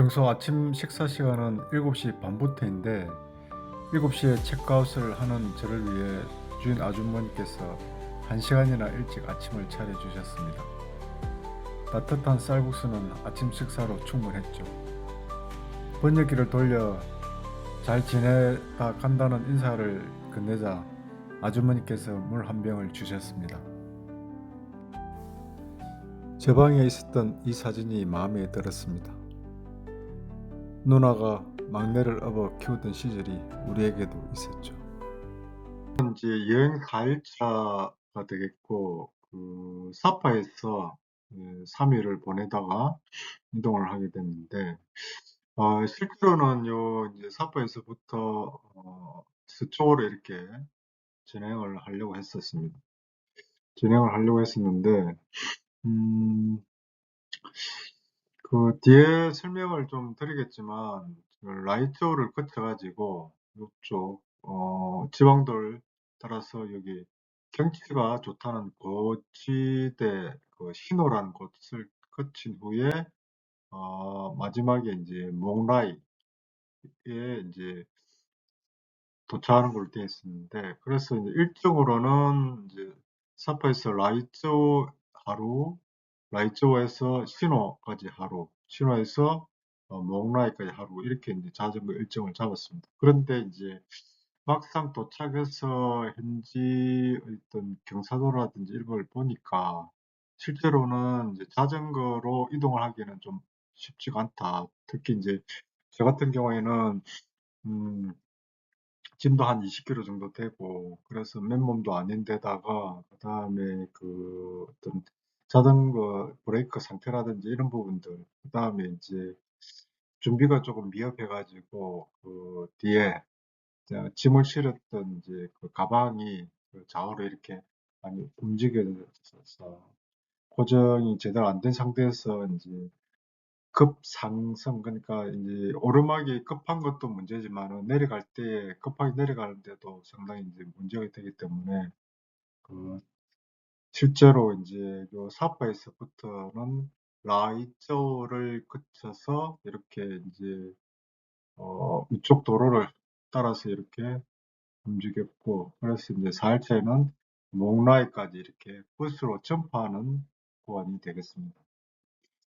평소 아침 식사 시간은 7시 반부터인데 7시에 체크아웃을 하는 저를 위해 주인 아주머니께서 1시간이나 일찍 아침을 차려주셨습니다. 따뜻한 쌀국수는 아침 식사로 충분했죠. 번역기를 돌려 잘 지내다 간다는 인사를 건네자 아주머니께서 물 한 병을 주셨습니다. 제 방에 있었던 이 사진이 마음에 들었습니다. 누나가 막내를 업어 키우던 시절이 우리에게도 있었죠. 이제 여행 4일차가 되겠고 그 사파에서 3일을 보내다가 이동을 하게 됐는데 어, 실제로는 요 이제 사파에서부터 어, 서쪽으로 이렇게 진행을 하려고 했었습니다. 진행을 하려고 했었는데 음, 그 뒤에 설명을 좀 드리겠지만 그 라이트오를 거쳐가지고 이쪽 어, 지방도를 따라서 여기 경치가 좋다는 고지대 그 신호라는 곳을 거친 후에 어, 마지막에 이제 몽라이에 이제 도착하는 걸로 되어 있었는데 그래서 이제 일정으로는 이제 사파에서 라이쪼 하루 라이쪼에서 신호까지 하루 신호에서 어, 몽라이까지 하루 이렇게 이제 자전거 일정을 잡았습니다. 그런데 이제 막상 도착해서 현지 어떤 경사도라든지 이런 걸 보니까 실제로는 이제 자전거로 이동을 하기에는 좀 쉽지가 않다. 특히 이제 저 같은 경우에는 음, 짐도 한 20kg 정도 되고 그래서 맨몸도 아닌데다가 그 다음에 그 어떤 자전거 브레이크 상태라든지 이런 부분들 그 다음에 이제 준비가 조금 미흡해가지고 그 뒤에 짐을 실었던 이제 그 가방이 그 좌우로 이렇게 많이 움직여져서 고정이 제대로 안 된 상태에서 이제 급상승 그러니까 이제 오르막이 급한 것도 문제지만 내려갈 때 급하게 내려가는데도 상당히 이제 문제가 되기 때문에 그 실제로 이제 요 사파에서부터는 라이저를 거쳐서 이렇게 이제 어 이쪽 도로를 따라서 이렇게 움직였고 그래서 이제 4일차에는 몽라이까지 이렇게 버스로 점프하는 구간이 되겠습니다.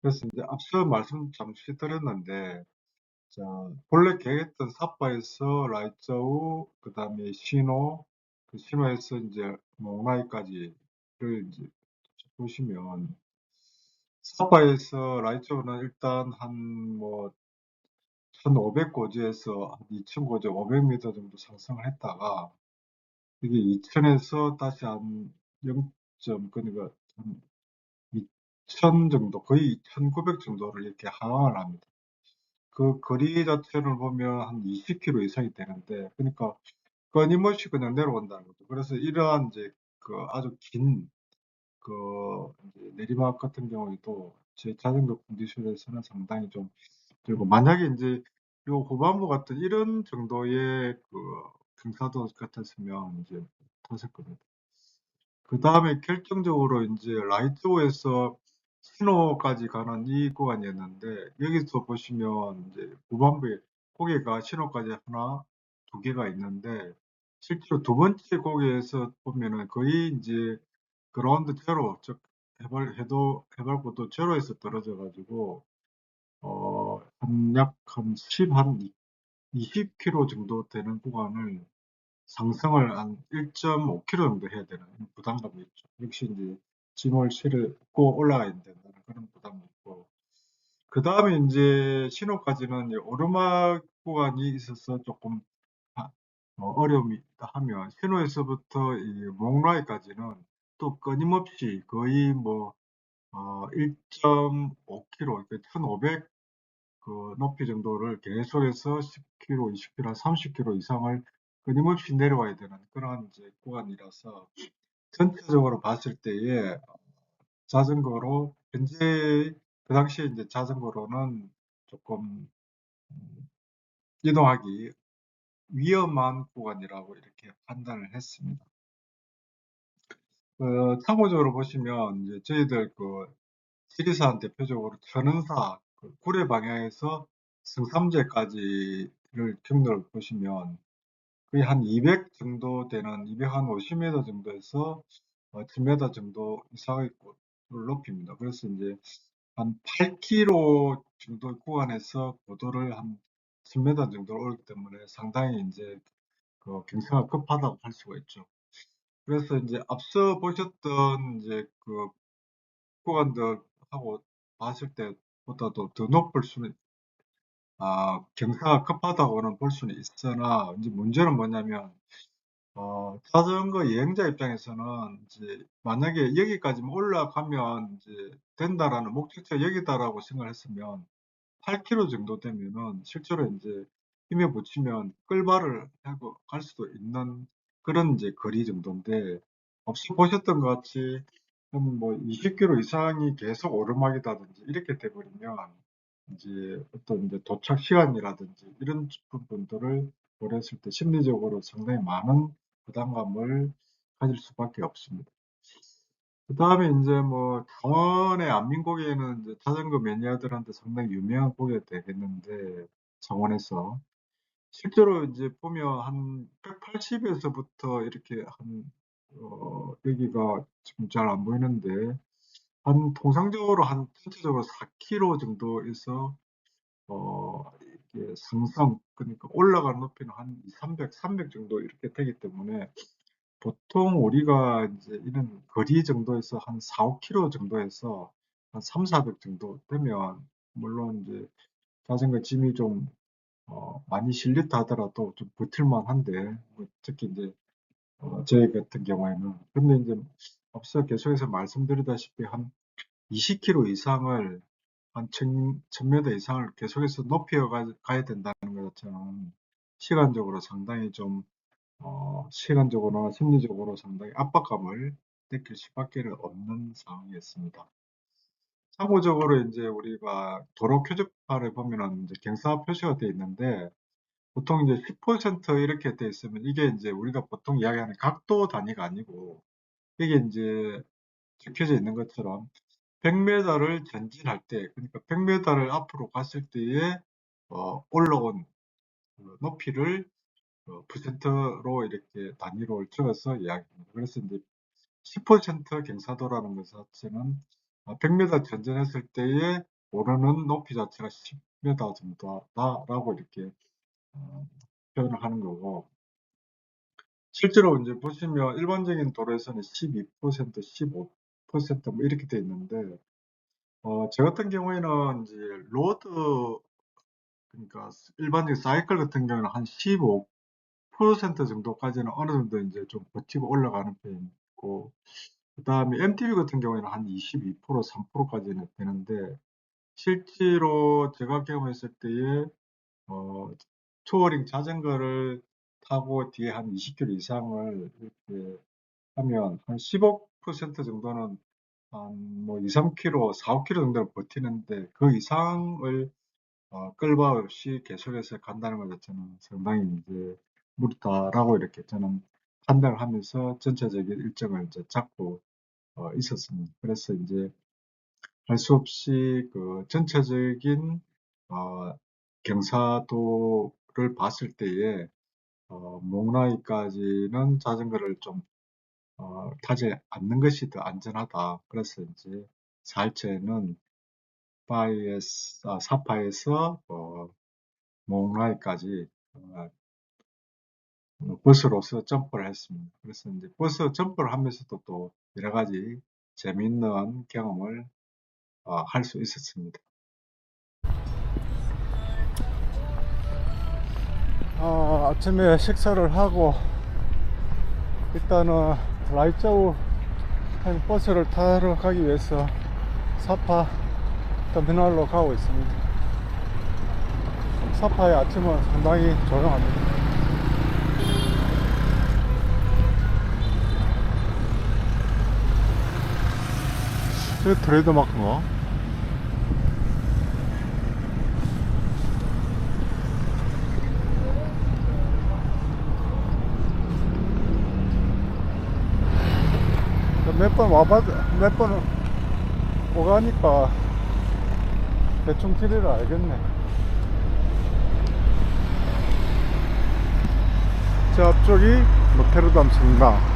그래서 이제 앞서 말씀 잠시 드렸는데 자 본래 계획했던 사파에서 라이저우 그 다음에 신호 그 신호에서 이제 몽라이까지 를 이제 보시면 사파에서 라이저우는 일단 한 뭐 1500 고지에서 2000 고지 500m 정도 상승을 했다가 이게 2000에서 다시 한 0점 그러니까 한 2000 정도 거의 2900 정도를 이렇게 하강을 합니다. 그 거리 자체를 보면 한 20km 이상이 되는데 그러니까 끊임없이 그냥 내려온다는 거죠. 그래서 이러한 이제 그 아주 긴 그 내리막 같은 경우에도 제 자전거 컨디션에서는 상당히 좀 들고 만약에 이제 요 후반부 같은 이런 정도의 그 경사도 같았으면 이제 탔을 겁니다. 그 다음에 결정적으로 이제 라이트오에서 신호까지 가는 이 구간이었는데 여기서 보시면 이제 후반부에 고개가 신호까지 하나 두 개가 있는데 실제로 두 번째 고개에서 보면은 거의 이제 그라운드 제로 즉 해발 해도 해발 고도 제로에서 떨어져 가지고 어한 약한 10, 한 20km 정도 되는 구간을 상승을 한 1.5km 정도 해야 되는 부담감이 있죠. 역시 이제 짐을 실고 올라가야 된다는 그런 부담이 있고 그 다음에 이제 신호까지는 오르막 구간이 있어서 조금 어, 어려움이 있다 하면 신호에서부터 이 몽라이까지는 또 끊임없이 거의 뭐 어, 1.5km, 그러니까 1,500 그 높이 정도를 계속해서 10km, 20km, 30km 이상을 끊임없이 내려와야 되는 그런 이제 구간이라서 전체적으로 봤을 때에 자전거로 현재 그 당시에 이제 자전거로는 조금 음, 이동하기 위험한 구간이라고 이렇게 판단을 했습니다. 그 참고적으로 보시면 이제 저희들 그 지리산 대표적으로 천은사 그 구례 방향에서 성삼재까지를 경로를 보시면 거의 한 200 정도 되는 250m 정도에서 어, 10m 정도 이상의 고도를 높입니다. 그래서 이제 한 8km 정도 구간에서 고도를 한 10m 정도 오르기 때문에 상당히 이제 그 경사가 급하다고 할 수가 있죠. 그래서 이제 앞서 보셨던 이제 그 구간들하고 봤을 때보다도 더 높을 수는 아, 경사가 급하다고는 볼 수는 있으나 이제 문제는 뭐냐면 어, 자전거 여행자 입장에서는 이제 만약에 여기까지만 올라가면 이제 된다라는 목적지가 여기다라고 생각을 했으면 8km 정도 되면은 실제로 이제 힘에 붙이면 끌발을 하고 갈 수도 있는 그런 이제 거리 정도인데 앞서 보셨던 것 같이 한뭐 20km 이상이 계속 오르막이다든지 이렇게 돼버리면 이제 어떤 이제 도착 시간이라든지 이런 부분들을 고려했을 때 심리적으로 상당히 많은 부담감을 가질 수밖에 없습니다. 그 다음에 이제 뭐 창원의 안민고개는 이제 자전거 매니아들한테 상당히 유명한 고개가 되겠는데 창원에서. 실제로 이제 보면 한 180에서부터 이렇게 한 어, 여기가 지금 잘 안 보이는데 한 통상적으로 한 전체적으로 4km 정도에서 어, 이게 상승 그러니까 올라가는 높이는 한 300, 300 정도 이렇게 되기 때문에 보통 우리가 이제 이런 거리 정도에서 한 4, 5km 정도에서 한 3, 400 정도 되면 물론 이제 자전거 짐이 좀 어, 많이 실렸다 하더라도 좀 버틸만 한데 뭐 특히 이제 어, 저희 같은 경우에는. 근데 이제 앞서 계속해서 말씀드리다시피 한 20km 이상을 한 1000, 1000m 이상을 계속해서 높여 가, 가야 된다는 것 자체는 시간적으로 상당히 좀 어, 시간적으로나 심리적으로 상당히 압박감을 느낄 수밖에 없는 상황이었습니다. 참고적으로 이제 우리가 도로 표지판을 보면은 이제 경사 표시가 되어 있는데 보통 이제 10% 이렇게 되어 있으면 이게 이제 우리가 보통 이야기하는 각도 단위가 아니고 이게 이제 적혀져 있는 것처럼 100m를 전진할 때 그러니까 100m를 앞으로 갔을 때에 어, 올라온 그 높이를 어, 퍼센트로 이렇게 단위로 적어서 이야기합니다. 그래서 이제 10% 경사도라는 것 자체는 100m 전진했을 때에 오르는 높이 자체가 10m 정도다라고 이렇게 어, 표현을 하는 거고 실제로 이제 보시면 일반적인 도로에서는 12%, 15%뭐 이렇게 돼 있는데 어, 저 같은 경우에는 이제 로드 그러니까 일반적인 사이클 같은 경우는 한 15% 정도까지는 어느 정도 이제 좀 버티고 올라가는 편이고 그 다음에 MTB 같은 경우에는 한 22%, 3%까지는 되는데 실제로 제가 경험했을 때에 어, 투어링 자전거를 타고 뒤에 한 20km 이상을 이렇게 하면 한 15% 정도는 한뭐 2, 3km, 4, 5km 정도를 버티는데 그 이상을 어, 끌바 없이 계속해서 간다는 것 자체는 상당히 이제 무리다라고 이렇게 저는 판단을 하면서 전체적인 일정을 이제 잡고 어, 있었습니다. 그래서 이제 할 수 없이 그 전체적인 어, 경사도를 봤을 때에 어, 몽라이까지는 자전거를 좀 어, 타지 않는 것이 더 안전하다. 그래서 이제 살체는 파이에서, 아, 사파에서 어, 몽라이까지 어, 버스로서 점프를 했습니다. 그래서 이제 버스 점프를 하면서도 또 여러 가지 재미있는 경험을 어, 할 수 있었습니다. 어, 아침에 식사를 하고 일단은 라이짜우 버스를 타러 가기 위해서 사파 터미널로 가고 있습니다. 사파의 아침은 상당히 조용합니다. 이 트레이드 마크인가? 몇 번 와봤, 몇번 오가니까 대충 길이를 알겠네. 저 앞쪽이 노테르담 성당.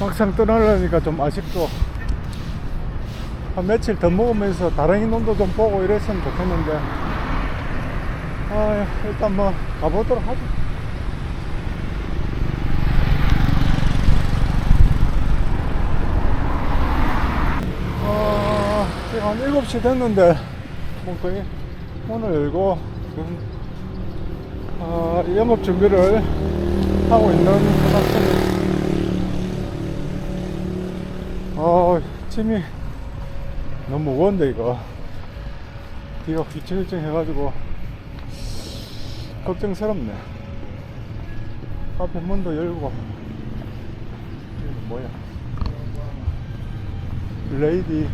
막상 떠나려니까 좀 아쉽고 한 며칠 더 먹으면서 다른 인원도 좀 보고 이랬으면 좋겠는데. 아 일단 뭐 가보도록 하죠. 어, 지금 한 7시 됐는데 뭐 거의 문을 열고 지금 아, 영업 준비를 하고 있는 것 같습니다 어, 침이 너무 무거운데 이거. 뒤가 휘청휘청 해가지고 걱정스럽네. 앞에 문도 열고. 뭐야? 레이디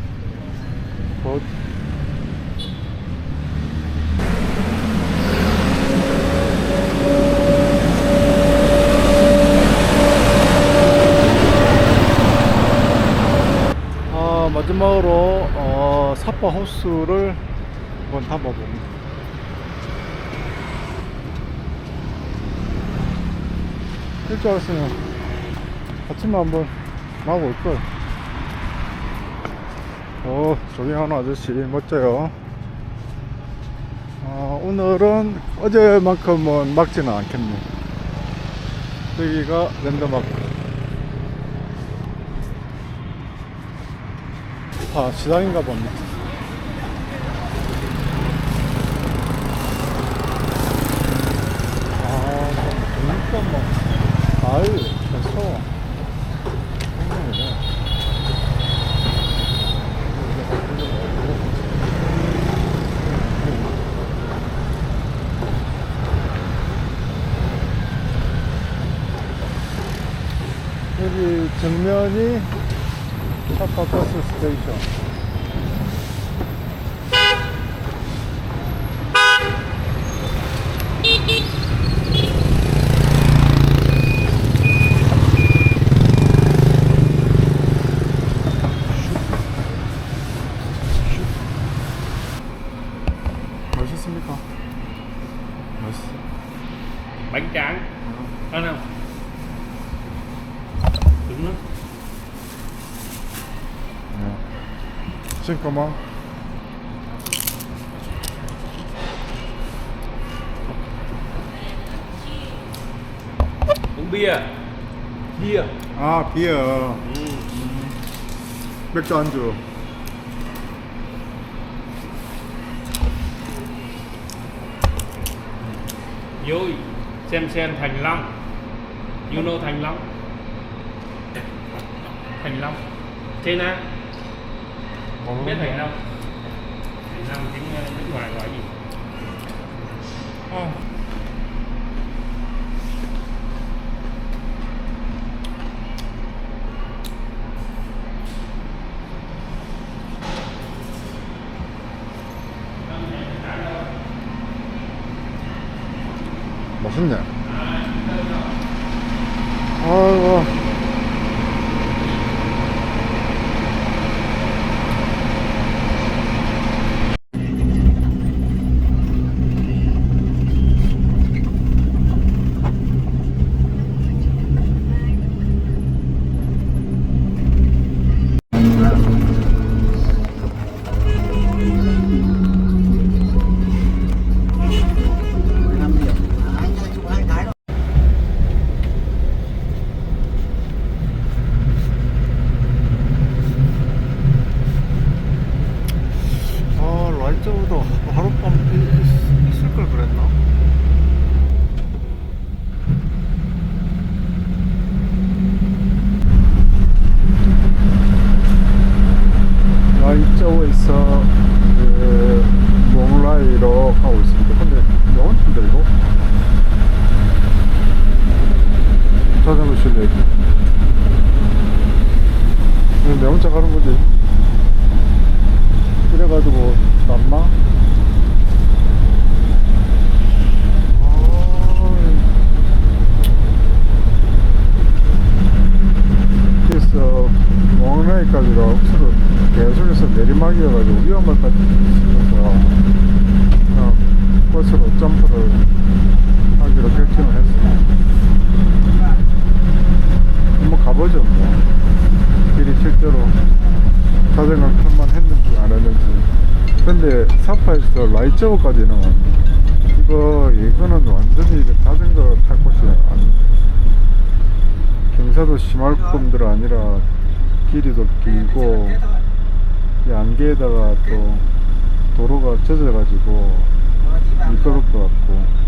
봇 아, 마지막으로 어, 사파 호수를 한번 담아봅니다. 일줄 알았으면 아침에 한번 나고 올걸. 어, 조깅하는 아저씨 멋져요. 어, 오늘은 어제만큼은 막지는 않겠네. 여기가 랜드마크. 아, 시장인가 봅니다. 아, 그러니까 뭐, 아유. 여기 정면이 차파버 잠깐만. uống bia bia 아, 비어. 맥주 안주. vô xem xem thành long you know thành long thành long trên á biết thành long thành long tiếng ờ, nước ngoài gọi gì 아. 맛있네. 아이고. Mall. 사파에서 라이저우까지는 이거 이거는 완전히 자전거 탈 곳이 아니 경사도 심할 뿐들 아니라 길이도 길고 이 안개에다가 또 도로가 젖어가지고 미끄러울 것 같고.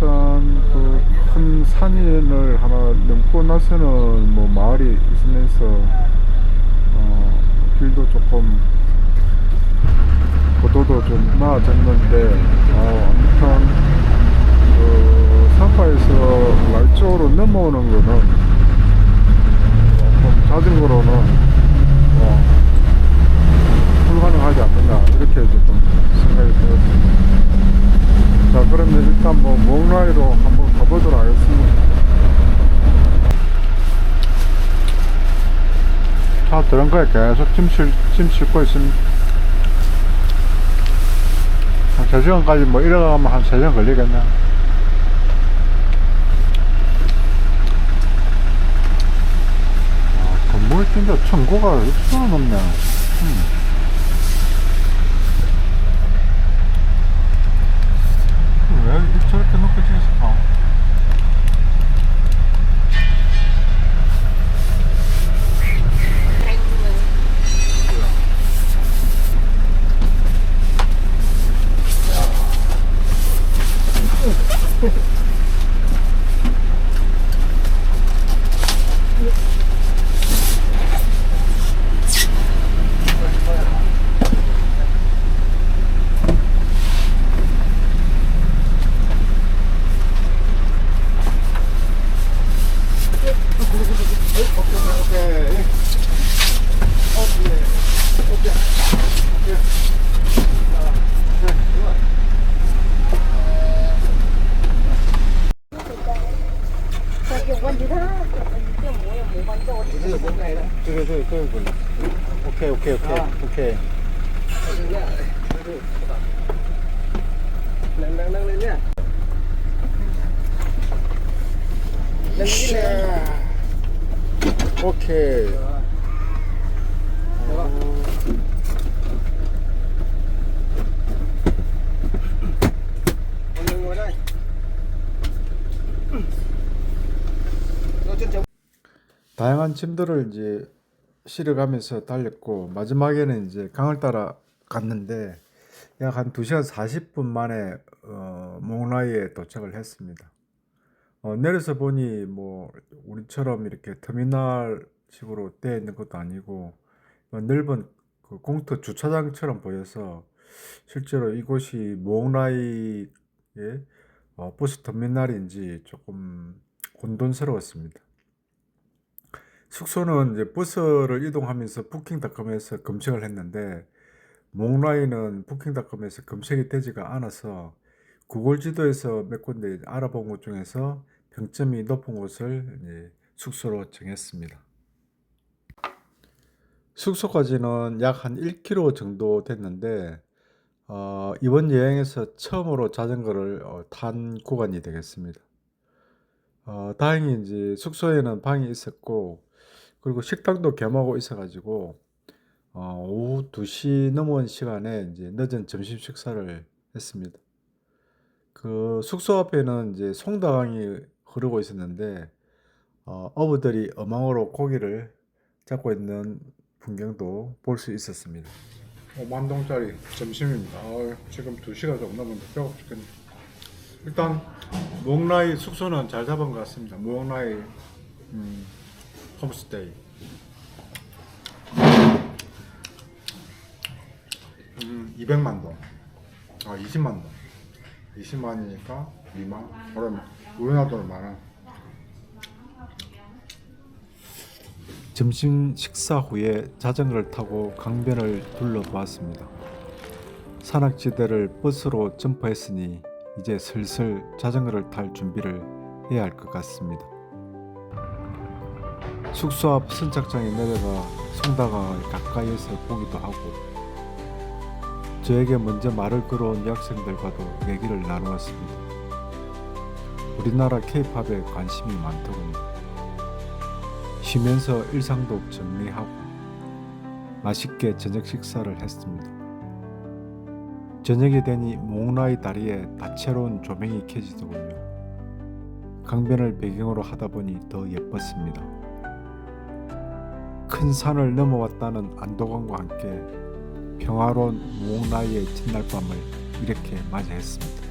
일단 그 큰 산을 하나 넘고 나서는 뭐 마을이 있으면서 어 길도 조금 고도도 좀 나아졌는데 어 아무튼 그 사파에서 날 쪽으로 넘어오는 거는 좀 자전거로는 어, 불가능하지 않느냐 이렇게 조금 생각이 들었습니다. 자 그러면 일단 뭐 몽라이로 한번 가보도록 하겠습니다. 차 드렁크에 계속 짐, 실, 짐 싣고 있습니다. 한 3시간까지 뭐 이래가면 한 3시간 걸리겠네. 아, 건물 진짜 청고가 없어 높네. 음. 왜 저렇게 높게 찍었을까? 저기 저기 저기 걸려. 오케이 오케이 오케이 오케이. lên nha nâng cái này 오케이. 다양한 짐들을 이제 실어가면서 달렸고 마지막에는 이제 강을 따라 갔는데 약 한 2시간 40분 만에 어, 몽라이에 도착을 했습니다. 어, 내려서 보니 뭐 우리처럼 이렇게 터미널 식으로 되어 있는 것도 아니고 어, 넓은 그 공터 주차장처럼 보여서 실제로 이곳이 몽라이의 어, 버스 터미널인지 조금 혼돈스러웠습니다. 숙소는 이제 버스를 이동하면서 부킹닷컴에서 검색을 했는데 몽라인은 부킹닷컴에서 검색이 되지가 않아서 구글 지도에서 몇 군데 알아본 곳 중에서 평점이 높은 곳을 숙소로 정했습니다. 숙소까지는 약 한 1km 정도 됐는데 어, 이번 여행에서 처음으로 자전거를 어, 탄 구간이 되겠습니다. 어, 다행히 이제 숙소에는 방이 있었고 그리고 식당도 겸하고 있어가지고 어, 오후 2시 넘은 시간에 이제 늦은 점심 식사를 했습니다. 그 숙소 앞에는 이제 송다강이 흐르고 있었는데 어, 어부들이 어망으로 고기를 잡고 있는 풍경도 볼 수 있었습니다. 5만 동짜리 점심입니다. 아, 지금 2시가 좀 넘었는데 배고프 죽겠네. 일단 몽라이 숙소는 잘 잡은 것 같습니다. 몽라이 음, 홈스테이. 음, 200만 동. 아, 20만 동. 20만이니까 2만. 그러면 우리나라 원. 점심 식사 후에 자전거를 타고 강변을 둘러보았습니다. 산악지대를 버스로 점프했으니 이제 슬슬 자전거를 탈 준비를 해야 할 것 같습니다. 숙소 앞 선착장에 내려가 송다가 가까이에서 보기도 하고 저에게 먼저 말을 걸어온 여학생들과도 얘기를 나누었습니다. 우리나라 케이팝에 관심이 많더군요. 쉬면서 일상도 정리하고 맛있게 저녁 식사를 했습니다. 저녁이 되니 몽라이 다리에 다채로운 조명이 켜지더군요. 강변을 배경으로 하다 보니 더 예뻤습니다. 큰 산을 넘어왔다는 안도감과 함께 평화로운 몽라이의 첫날 밤을 이렇게 맞이했습니다.